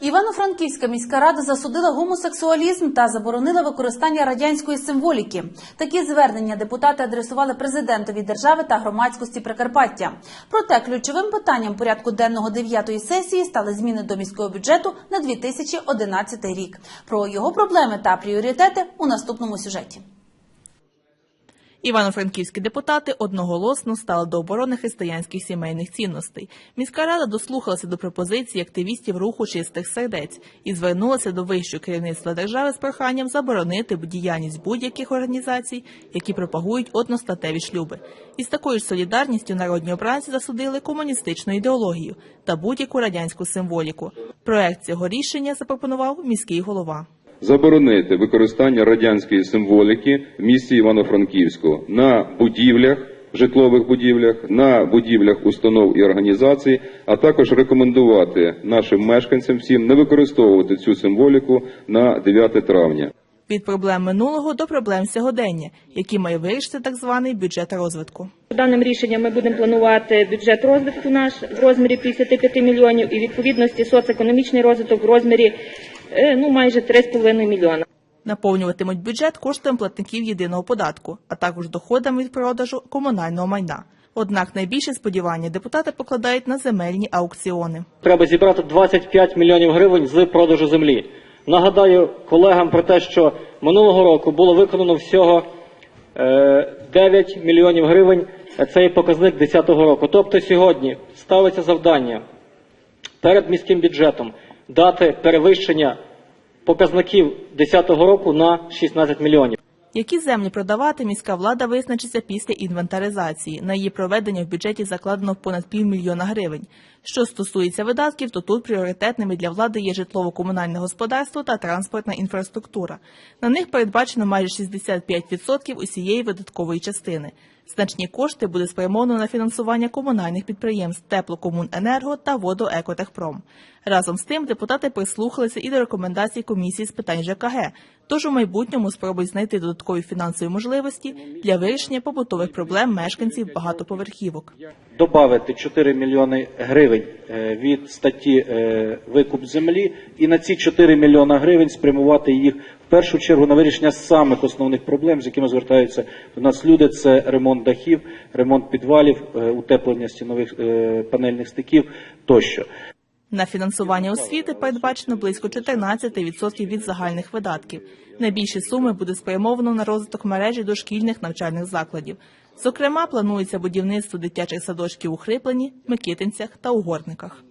Івано-Франківська міська рада засудила гомосексуалізм та заборонила використання радянської символіки. Такі звернення депутати адресували президентові держави та громадськості Прикарпаття. Проте ключовим питанням порядку денного 9-ї сесії стали зміни до міського бюджету на 2011 рік. Про його проблеми та пріоритети у наступному сюжеті. Івано-франківські депутати одноголосно стали до оборони християнських сімейних цінностей. Міська рада дослухалася до пропозицій активістів руху чистих сердець і звернулася до вищого керівництва держави з проханням заборонити діяльність будь-яких організацій, які пропагують одностатеві шлюби. Із такою ж солідарністю народні обранці засудили комуністичну ідеологію та будь-яку радянську символіку. Проект цього рішення запропонував міський голова. Заборонити використання радянської символіки в місті Івано-Франківську на будівлях, житлових будівлях, на будівлях установ і організацій, а також рекомендувати нашим мешканцям всім не використовувати цю символіку на 9 травня. Від проблем минулого до проблем сьогодення, які має вирішити так званий бюджет розвитку. Даним рішенням ми будемо планувати бюджет розвитку наш в розмірі 55 мільйонів і відповідності соцекономічний розвиток в розмірі е, ну майже 3,5 мільйона. Наповнюватимуть бюджет коштом платників єдиного податку, а також доходами від продажу комунального майна. Однак найбільше сподівання депутати покладають на земельні аукціони. треба зібрати 25 мільйонів гривень з продажу землі. Нагадаю колегам про те, що минулого року було виконано всього е, 9 мільйонів гривень. Це є показник 2010 року. Тобто сьогодні ставиться завдання перед міським бюджетом дати перевищення показників 2010 року на 16 мільйонів. Які землі продавати, міська влада визначиться після інвентаризації. На її проведення в бюджеті закладено понад півмільйона гривень. Що стосується видатків, то тут пріоритетними для влади є житлово-комунальне господарство та транспортна інфраструктура. На них передбачено майже 65% усієї видаткової частини. Значні кошти буде спрямовано на фінансування комунальних підприємств Теплокомуненерго та Водоекотехпром. Разом з тим депутати прислухалися і до рекомендацій комісії з питань ЖКГ, тож у майбутньому спробують знайти додаткові фінансові можливості для вирішення побутових проблем мешканців багатоповерхівок. Добавити 4 мільйони гривень е, від статті е, викуп землі і на ці 4 мільйона гривень спрямувати їх в першу чергу на вирішення самих основних проблем, з якими звертаються до нас люди. Це ремонт дахів, ремонт підвалів, е, утеплення стінових панельних стиків тощо. На фінансування освіти передбачено близько 14% від загальних видатків. Найбільші суми буде спрямовано на розвиток мережі дошкільних навчальних закладів. Зокрема, планується будівництво дитячих садочків у Хриплені, Микитинцях та Угорниках.